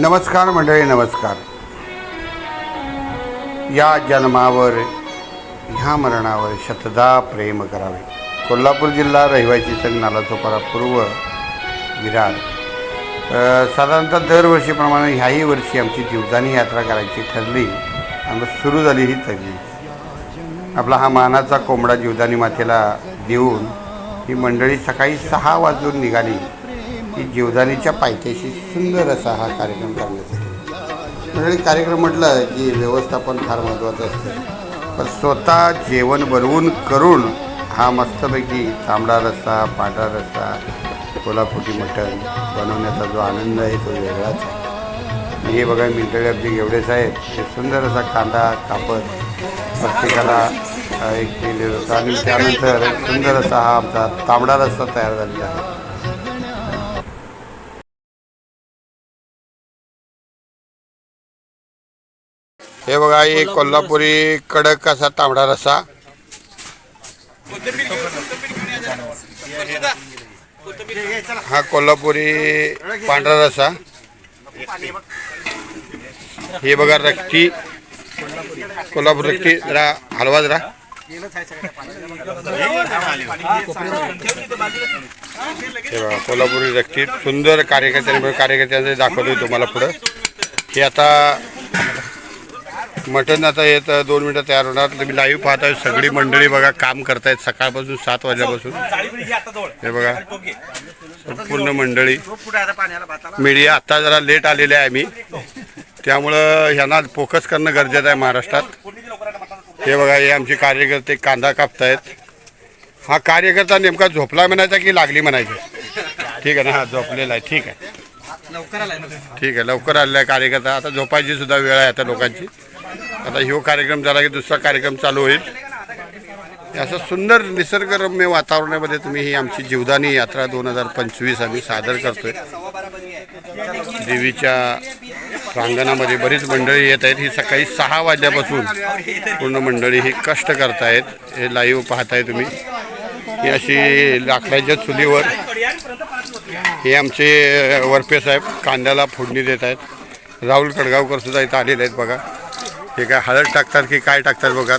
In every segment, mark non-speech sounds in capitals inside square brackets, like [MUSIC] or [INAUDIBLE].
नमस्कार मंडळी नमस्कार. या जन्मावर ह्या मरणावर शतदा प्रेम करावे. कोल्हापूर जिल्हा रहिवासी संघ नालासोपारा पूर्व विरार. साधारणतः दरवर्षीप्रमाणे ह्याही वर्षी आमची जीवदानी यात्रा करायची ठरली. आणि सुरू झाली ही सगळी. आपला हा मानाचा कोंबडा जीवदानी मातेला देऊन ही मंडळी सकाळी सहा वाजून निघाली. की जीवदानीच्या पायथ्याशी सुंदर असा हा कार्यक्रम करण्यासाठी मंडळी कार्यक्रम म्हटलं की व्यवस्थापन फार महत्त्वाचं असतं. पण स्वतः जेवण बनवून करून हा मस्तपैकी तांबडा रस्सा पांढरा रस्सा कोल्हापुरी मटण बनवण्याचा जो आनंद आहे तो वेगळाच आहे. हे बघा मिंटळे अगदी एवढेच आहेत. ते सुंदर असा कांदा कापड प्रत्येकाला एक केलेलं होतं. आणि त्यानंतर सुंदर असा हा आमचा तांबडा रस्सा तयार झालेला आहे. हे बघा हे कोल्हापुरी कडक असा तांबडा रस्सा हा कोल्हापुरी पांढरा रस्सा हे बघा रक्ती कोल्हापूर रक्ती जरा हलवा जरा. हे बघा कोल्हापुरी रक्ती सुंदर कार्यकर्त्यांनी कार्यकर्त्यांचे दाखवतोय तुम्हाला पुढं. हे आता मटण आता येत दोन मिनटं तयार होणार. तुम्ही लाईव्ह पाहताय सगळी मंडळी बघा काम करतायत सकाळपासून सात वाजल्यापासून हे बघा संपूर्ण मंडळी. मीडिया आत्ता जरा लेट आलेले आहे आम्ही. त्यामुळं ह्यांना फोकस करणं गरजेचं आहे महाराष्ट्रात. हे बघा हे आमचे कार्यकर्ते कांदा कापतायत. हा कार्यकर्ता नेमका झोपला म्हणायचा की लागली म्हणायची? ठीक आहे ना? हा झोपलेला आहे. ठीक आहे. ठीक आहे लवकर आलेला आहे कार्यकर्ता. आता झोपायची सुद्धा वेळ आहे आता लोकांची. आता ह्यो कार्यक्रम झाला की दुसरा कार्यक्रम चालू होईल. असं सुंदर निसर्गरम्य वातावरणामध्ये तुम्ही ही आमची जीवदानी यात्रा दोन हजार पंचवीस आम्ही सादर करतोय. देवीच्या प्रांगणामध्ये बरीच मंडळी येत आहेत. ही सकाळी सहा वाजल्यापासून पूर्ण मंडळी ही कष्ट करतायत. हे लाईव्ह पाहताय तुम्ही. ही अशी लाकडाच्या चुलीवर हे आमचे वरपे साहेब कांद्याला फोडणी देत आहेत राहुल कडगावकर सुद्धा इथं आलेले आहेत बघा. हे काय हळद टाकतात की काय टाकतात बघा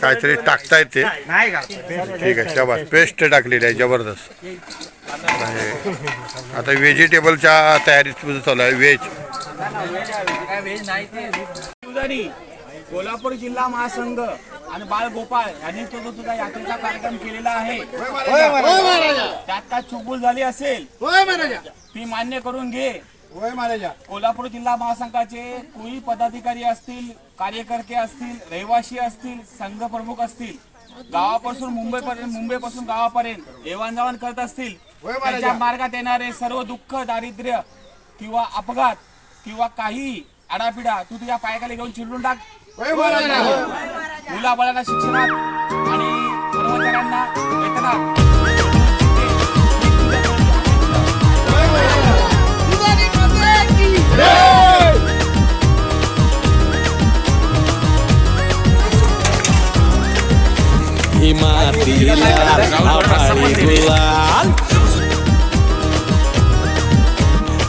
काहीतरी टाकतायत ते. ठीक आहे शाबास. पेस्ट टाकलेली आहे जबरदस्त. आता व्हेजिटेबलच्या तयारीत तुझं चालू आहे व्हेज. कोल्हापूर जिल्हा महासंघ आणि बाळ गोपाळ यांनी तो जो तुझा यात्रेचा कार्यक्रम केलेला आहे त्यात काय चुकबुल झाली असेल? ती मान्य करून घे. कोल्हापूर जिल्हा महासंघाचे कोळी पदाधिकारी असतील कार्यकर्ते असतील रहिवासी असतील संघ प्रमुख असतील गावापासून मुंबईपर्यंत मुंबईपासून गावापर्यंत देवाणजावाण करत असतील त्यांच्या मार्गात येणारे सर्व दुःख दारिद्र्य किंवा अपघात किंवा काही आडापिडा तू तुझ्या पायाखाली घेऊन चिरडून टाक. मुलाबाळांना शिक्षणात आणि कर्मचाऱ्यांना वेतनात. आभाळी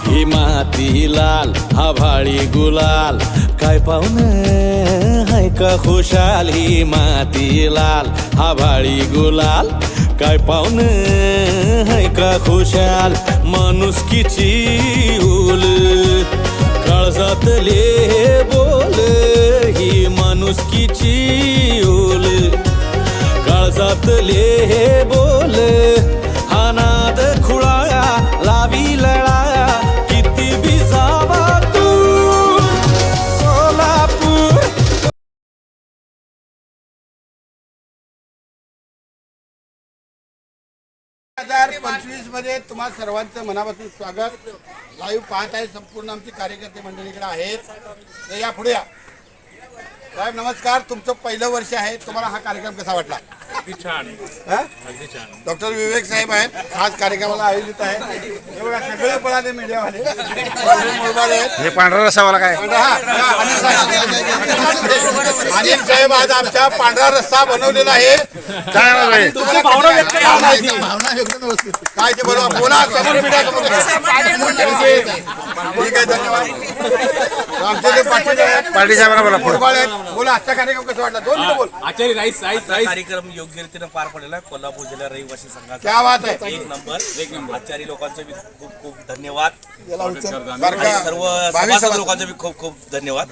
हिमाती लाल आभाळी गुलाल. काय पाहुण हाय का खुशाल? हिमाती लाल आभाळी गुलाल. काय पाहुण हाय का खुशाल? माणुसकीची उल काळजातले बोल ही माणुसकीची उल जातले हे बोल. अनाद खुळाया लावी लळाया किती बी जावा तू. सोलापूर. हजार पंचवीसमध्ये तुम्हा सर्वांचं मनापासून स्वागत. लाईव्ह पाहत आहे संपूर्ण आमची कार्यकर्ते मंडळीकडे आहेत. तर या पुढे या साहेब नमस्कार. तुमचं पहिलं वर्ष आहे. तुम्हाला हा कार्यक्रम कसा वाटला? हा? डॉक्टर विवेक साहेब आहेत. खास कार्यक्रमाला आयोजित आहे. हे बघा सगळे पळाले मीडियावाले. आहेत. हे पांढरा रस्सावाला काय? हा, हा, अनिल साहेब. अनिल साहेब आज आमच्या पांढरा रस्सा बनवलेला आहे. काय आवाज आहे? तुमची भावना व्यक्त करा माहिती. काय ते बरोबर बोला समोर मीडिया समोर ठीक आहे धन्यवाद. आमचे जे पाटील आहेत पाटील साहेबांना बोला पुढे. फुटबॉल आहेत. बोला. आजचा कार्यक्रम कसा वाटला? दोन मिनिटं बोल. आचार्य राईस राईस राईस. कार्यक्रम योग्य रीतीने पार पडलेला आहे. कोल्हापूर जिल्हा रहिवासी संघाचा क्या बात आहे. एक नंबर एक नंबर. आचार्य लोकांचे बी खूप खूप धन्यवाद. बरं आणि का? सर्व बावीस सभासद. लोकांचे बी खूप खूप धन्यवाद.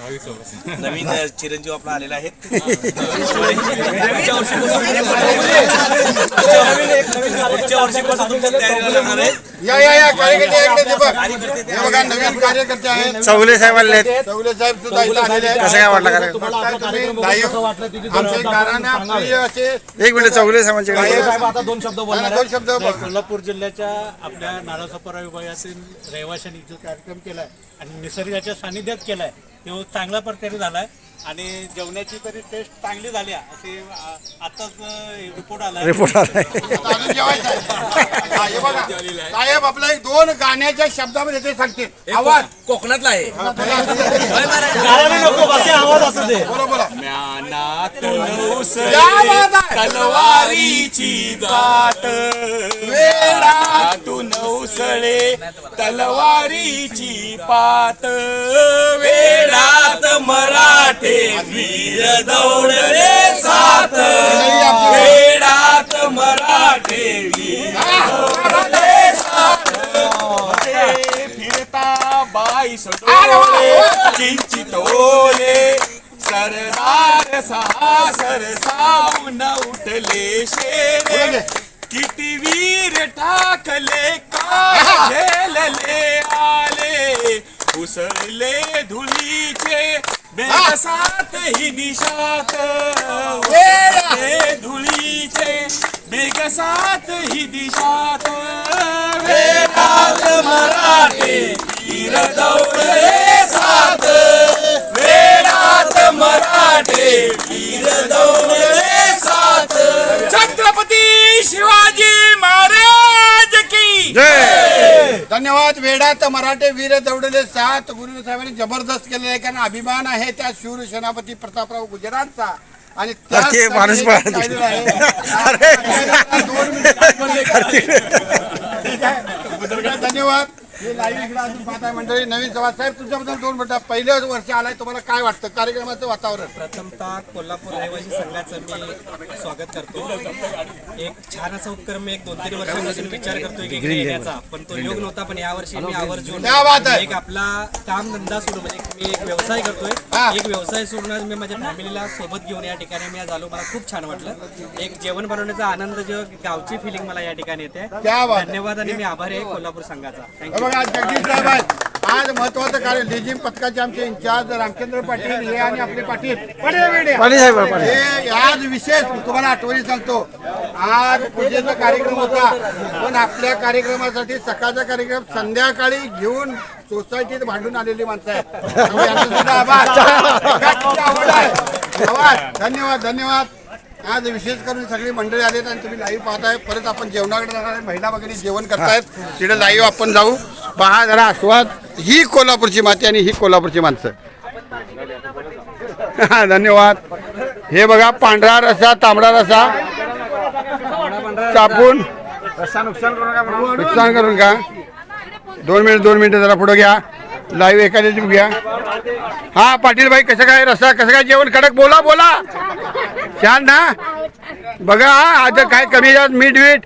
नवीन अ, चिरंजीव आपला आलेला आहे पुढच्या वर्षीपासून पुढच्या वर्षीपासून तुमच्या तयारीला लागणार आहे या या या कार्यकर्ते इकडे ते बघ. हे बघा नवीन कार्यकर्ते आहेत. चौगले साहेब आले आहेत. चौले साहेब सुद्धा इथं आलेले आहेत. कसं काय वाटलं कार्यक्रम? तुम्ही. आमचे असे एक मिनिट चौगले साहेबांचे आता दोन शब्द बोलणार. दोन शब्द नाही. कोल्हापूर जिल्ह्याच्या आपल्या नालासोपारा विभागातील रहिवाशांनी जो कार्यक्रम केलाय आणि निसर्गाच्या सानिध्यात केलाय तो चांगल्या प्रकारे झालाय आणि जेवणाची तरी टेस्ट चांगली झाली आहे, असे आ- आताच रिपोर्ट आलाय रिपोर्ट आलाय आता अजून जेवायचं आहे. हा, हे बघा. साहेब आपला एक दोन गाण्याच्या शब्दामध्ये ते सांगतील आवाज कोकणातला आहे नको बाकी आवाज असू दे बोला बोला. ज्ञानात क्या बात आहे? तलवारीची गात वेळातून उसळे तलवारीची पात. वेळात मराठे वीर दौडले सात. वेळात मराठे वीर दौडले सात. फिरता बाई सडोले किंचित ओले सरदार सहा सरसावून उठले शेरे. किती वीर टाकले का झेलले आले. उसळले धुळीचे बेसात ही उसळले धुळीचे बेगसात ही दिशात. वेळात मराठे वीर दौडले सात. वेळात मराठे वीर दौडले सात. छत्रपती शिवाजी महाराज की. जय. धन्यवाद वेडात मराठे वीर दौडले सात. गुरु साहेबांनी जबरदस्त केलेलं आहे कारण अभिमान आहे त्या शूर सेनापती प्रतापराव गुजरातचा. आणि माणूस धन्यवाद. मंडळी नवीन सभा साहेब तुमच्याबद्दल दोन मिनिटं. वर्ष आलाय तुम्हाला काय वाटतं? कार्यक्रमाचं वातावरण. प्रथमतः कोल्हापूर रहिवासी संघाचं मी स्वागत करतो. एक छान असा उपक्रम एक दोन तीन वर्षापासून विचार करतोय की पण तो योग नव्हता पण या वर्षी मी आवर्जून क्या बात आहे. एक आपला काम धंदा सोडून म्हणजे मी एक व्यवसाय हा. करतोय एक व्यवसाय सोडून मी माझ्या फॅमिलीला सोबत घेऊन या ठिकाणी मी आज आलो. मला खूप छान वाटलं. एक जेवण बनवण्याचा आनंद जो गावची फिलिंग मला या ठिकाणी येते. धन्यवाद आणि मी आभारी आहे कोल्हापूर संघाचा. थँक्यू बघा आज जगदीश साहेब आहेत. आज महत्वाचं कार्य लेझिम पथकाचे आमचे इंचार्ज रामचंद्र पाटील हे आणि आपले पाटील. पाटील बेडे. पाटील साहेब, पाटील. हे आज विशेष तुम्हाला आठवणी सांगतो. आज पूजेचा कार्यक्रम होता पण आपल्या कार्यक्रमासाठी सकाळचा कार्यक्रम संध्याकाळी घेऊन सोसायटीत भांडून आलेली माणसं आहेत. त्यामुळे यांचं सुद्धा आभार. [LAUGHS] किती आवड आहे. आभार. धन्यवाद धन्यवाद. आज विशेष करून सगळी मंडळी आलेत आणि तुम्ही लाईव्ह पाहताय. परत आपण जेवणाकडे जाणार आहे. महिला वगैरे जेवण करतायत. तिथे लाईव्ह आपण जाऊ. पहा जरा आस्वाद ही कोल्हापूरची माती आणि ही कोल्हापूरची माणसं. धन्यवाद. हे बघा पांढरा रसा तांबडा रसा. चापून नुकसान करून का? दोन मिनिट दोन मिनिटं जरा पुढं घ्या. लाईव्ह एखाद्याची घ्या. हा पाटील भाई कसं काय रस्सा कसं काय जेवण? कडक बोला बोला. छान ना? बघा आज आता काय कमी जात मीठ वीठ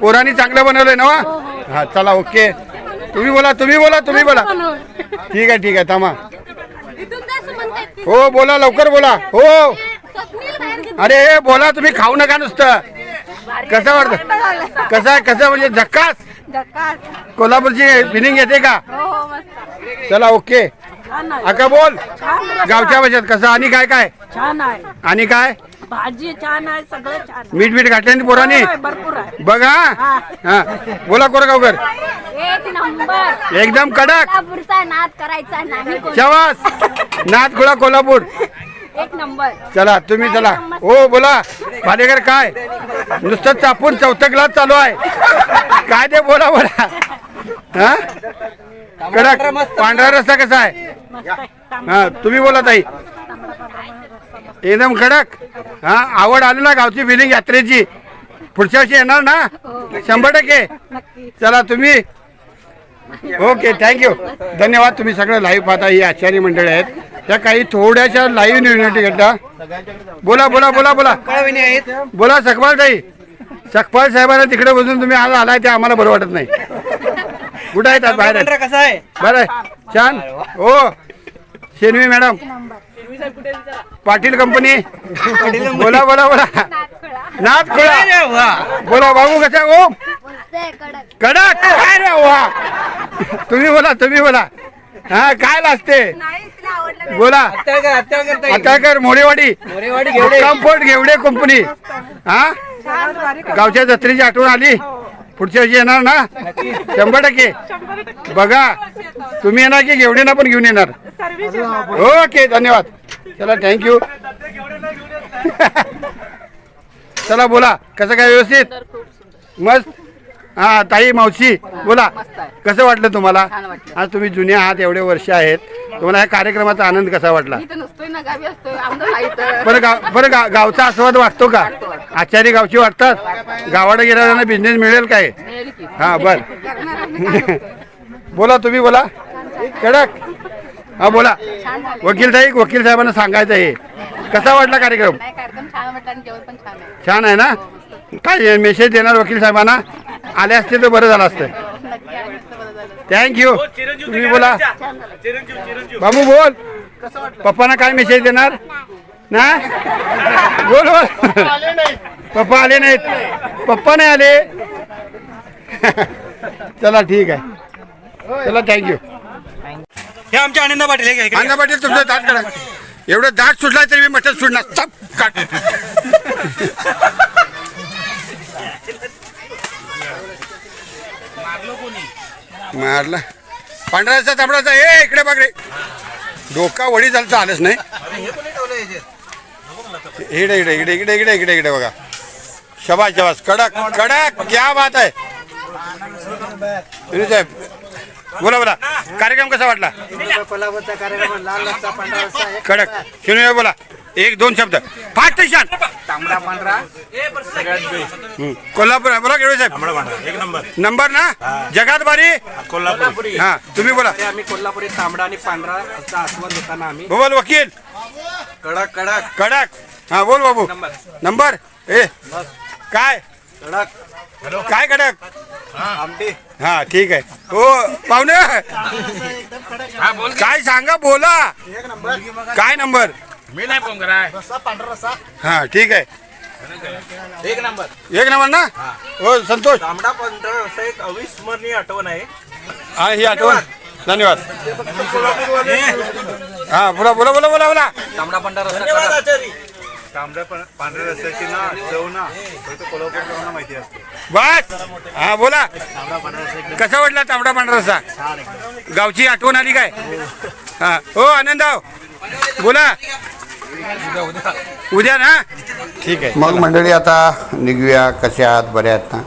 पोरांनी चांगलं बनवलंय ना हो? हा चला ओके. तुम्ही बोला तुम्ही बोला तुम्ही बोला. ठीक आहे ठीक आहे थांबा. हो बोला लवकर बोला. हो. अरे हे बोला तुम्ही खाऊ नका नुसतं. कसं वाटतं? कसं आहे कसं म्हणजे झक्कास? कोल्हापूरची फिलिंग येते का? चला ओके. अका बोल. गावच्या भाषेत कसं? आणि काय काय? आणि काय? भाजी छान आहे सगळं छान आहे. मीठ मीठ घातल्याने पोरांनी? होय, भरपूर आहे. बघा. हा. बोला कोरगावकर एक नंबर. एकदम कडक. कोल्हापूरचा नाद करायचा नाही कोणी. शवास नाथ खुळा कोल्हापूर. एक नंबर. चला तुम्ही चला. हो बोला. भालेकर काय? नुसतं चापून चौथं ग्लास चालू आहे. काय ते बोला बोला. हा? कडक. पांढरा रस्ता कसा आहे. हा तुम्ही बोला ताई. एकदम कडक. हा आवड आली ना गावची बिलिंग यात्रेची. पुढच्या वर्षी येणार ना? शंभर टक्के. चला तुम्ही. ओके थँक्यू धन्यवाद तुम्ही सगळं लाईव्ह पाहता. ही आचार्य मंडळी आहेत. त्या काही थोड्याशा लाईव्ह युनिटी घेता बोला बोला बोला बोला. बोला सकपाल ताई. सकपाल साहेबांना तिकडे बसून तुम्ही आज आलाय ते आम्हाला बरं वाटत नाही. कुठं आहेत आज बाहेर? कसा आहे? बरं आहे. छान. हो. शेनवी मॅडम. पाटील कंपनी? बोला बोला बोला. नाथ खोळा बोला बाबू कसा ओम कडक. काय रे वा? तुम्ही बोला तुम्ही बोला. हा काय लागते बोला. अत्याकर मोरेवाडी. कम्फर्ट घेवडे. कंपनी. हा? गावच्या जत्रेची आठवण आली. पुढच्या वर्षी येणार ना? शंभर टक्के. बघा तुम्ही येणार की घेवडेना पण घेऊन येणार. ओके धन्यवाद. चला थँक्यू चला बोला. कसं काय व्यवस्थित? मस्त. हा ताई मावशी बोला. कसं वाटलं तुम्हाला? आज तुम्ही जुने आहात एवढे वर्ष आहेत. तुम्हाला या कार्यक्रमाचा आनंद कसा वाटला? बरं गाव बरं गा गावचा आस्वाद वाटतो का? आचारी गावची वाटतात? गावाला गेल्यानं बिझनेस मिळेल काय? हा बर. [LAUGHS] बोला तुम्ही बोला. कडक. हा बोला. वकील साहेब वकील साहेबांना सांगायचं आहे. कसा वाटला कार्यक्रम? कार्यक्रम छान वाटला आणि जेवण पण छान आहे. छान आहे ना? काय मेसेज देणार वकील साहेबांना? आले असते तर बरं झालं असतं. नक्की बरं झालं थँक्यू तुम्ही बोला. बाबू बोल. पप्पांना काय मेसेज देणार? ना? बोल बोल. पप्पा आले नाहीत. पप्पा नाही आले. [LAUGHS] चला ठीक आहे. चला थँक्यू हे आमच्या आनंद पाटील हे घ्या. अण्णा पाटील तुमचं दाट काढा. एवढं दाट सुटला तरी मी मटण सुटणार चप काट मारला पांढऱ्याचा तांबडाचा ए इकडे बघ रे. डोका वडी झालं आलंच नाही. इकडे इकडे इकडे इकडे इकडे इकडे इकडे बघा. शबाश शबाश कडक कडक क्या बात आहे. विनू साहेब बोला बोला. कार्यक्रम कसा वाटला? कडक. शिवने बोला. एक दोन शब्द. फास्ट शान तांबडा पांढरा. हम्म. कोल्हापूर बोला केवढे साहेब. तांबडा पांढरा. एक नंबर. नंबर ना? जगात बारी कोल्हापूर. हा तुम्ही बोला. आम्ही कोल्हापुरी तांबडा आणि पांढरा असा आस्वाद घेताना आम्ही. बोल वकील. कडक कडक. कडक. हा बोल बाबू. नंबर. ए. काय? कडक. काय कडक? आमटी. हा ठीक आहे. हो पाहुणे काय सांगा बोला. काय नंबर? मी नाही फोन कराय. हा ठीक आहे. एक नंबर. एक नंबर ना? हो. संतोष. तांबडा पांढरा असा एक अविस्मरणीय आठवण आहे. हा ही आठवण. धन्यवाद. हा बोला बोला बोला बोला बोला. तांबडा पांढरा रस्सा तांबड्या पांढऱ्या रस्त्याची ना चव ना फक्त कोल्हापूर जाऊन माहिती असते. बस! हा बोला. कसा वाटला तांबडा पांढरा रस्सा गावची आठवण आली काय? हा. हो आनंदराव बोला. उद्या ना? ठीक आहे. मग मंडळी आता निघूया. कशा आहात? बऱ्या आहेत ना?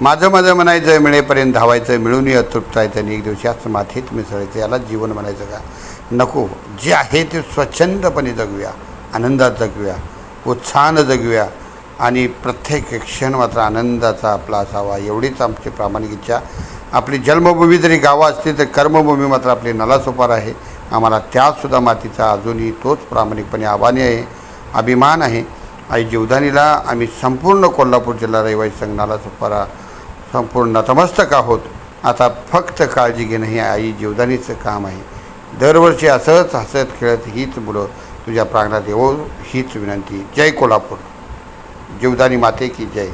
माझं माझं म्हणायचं मिळेपर्यंत धावायचं मिळूनही अतृप्त आहे आणि एक दिवशी असं माथेत मिसळायचं. याला जीवन म्हणायचं का? नको. जे आहे ते स्वच्छंदपणे जगूया. आनंदात जगूया. उत्साहानं जगूया. आणि प्रत्येक क्षण मात्र आनंदाचा आपला असावा एवढीच आमची प्रामाणिक इच्छा. आपली जन्मभूमी जरी गावं असली तर कर्मभूमी मात्र आपली नलासोपार आहे. आम्हाला त्यासुद्धा मातीचा अजूनही तोच प्रामाणिकपणे आव्हाने आहे अभिमान आहे. आई जीवदानीला आम्ही संपूर्ण कोल्हापूर जिल्हा रहिवासी संघ नालासोपारा संपूर्ण नतमस्तक आहोत. आता फक्त काळजी घेणं हे आई जीवदानीचं काम आहे. दरवर्षी असंच हसत खेळत हीच मुलं तुझ्या प्रांगणात येऊ हीच विनंती. जय कोल्हापूर. जीवदानी माते की जय.